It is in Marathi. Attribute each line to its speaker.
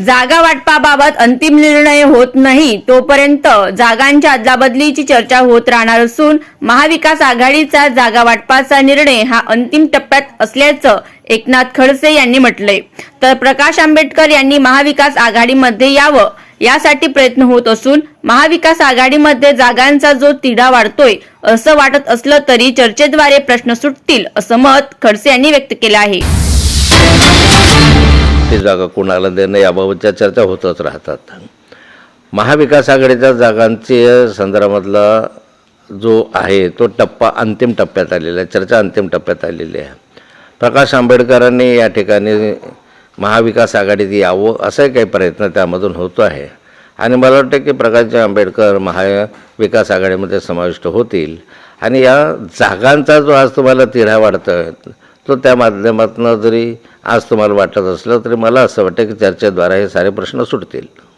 Speaker 1: जागा वाटपाबाबत अंतिम निर्णय होत नाही तोपर्यंत जागांच्या अदलाबदलीची चर्चा होत राहणार असून महाविकास आघाडीचा जागा वाटपाचा निर्णय हा अंतिम टप्प्यात असल्याचं एकनाथ खडसे यांनी म्हटलंय. तर प्रकाश आंबेडकर यांनी महाविकास आघाडीमध्ये यावं यासाठी प्रयत्न होत असून महाविकास आघाडीमध्ये जागांचा जो तिढा वाढतोय असं वाटत असलं तरी चर्चेद्वारे प्रश्न सुटतील असं मत खडसे यांनी व्यक्त केलं आहे.
Speaker 2: ती जागा कोणाला देणं याबाबतच्या चर्चा होतच राहतात. महाविकास आघाडीच्या जागांचे संदर्भातला जो आहे तो टप्पा अंतिम टप्प्यात आलेला आहे चर्चा अंतिम टप्प्यात आलेली आहे. प्रकाश आंबेडकरांनी या ठिकाणी महाविकास आघाडीत यावं असाही काही प्रयत्न त्यामधून होतो आहे. आणि मला वाटतं की प्रकाश आंबेडकर महाविकास आघाडीमध्ये समाविष्ट होतील. आणि या जागांचा जो आज तुम्हाला तिढा वाढतो आहे तो त्या माध्यमातून जरी आज तुम्हाला वाटत असलं तरी मला असं वाटतं की चर्चेद्वारा हे सारे प्रश्न सुटतील.